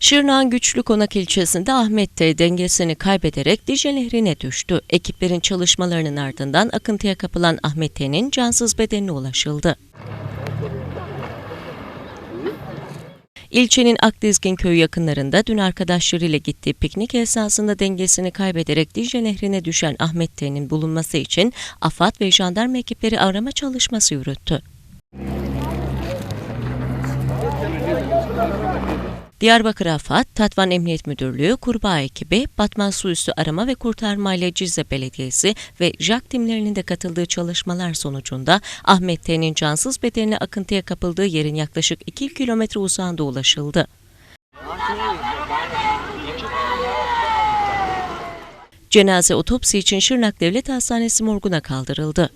Şırnak'ın Güçlü Konak ilçesinde Ahmet T. dengesini kaybederek Dicle Nehri'ne düştü. Ekiplerin çalışmalarının ardından akıntıya kapılan Ahmet T'nin cansız bedenine ulaşıldı. İlçenin Akdizgin köyü yakınlarında dün arkadaşlarıyla gittiği piknik esnasında dengesini kaybederek Dicle Nehri'ne düşen Ahmet T'nin bulunması için AFAD ve jandarma ekipleri arama çalışması yürüttü. Diyarbakır AFAD, Tatvan Emniyet Müdürlüğü, Kurbağa ekibi, Batman Su Üstü Arama ve Kurtarma ile Cizre Belediyesi ve JAK timlerinin de katıldığı çalışmalar sonucunda Ahmet T'nin cansız bedenine akıntıya kapıldığı yerin yaklaşık 2 kilometre uzağında ulaşıldı. Cenaze otopsi için Şırnak Devlet Hastanesi morguna kaldırıldı.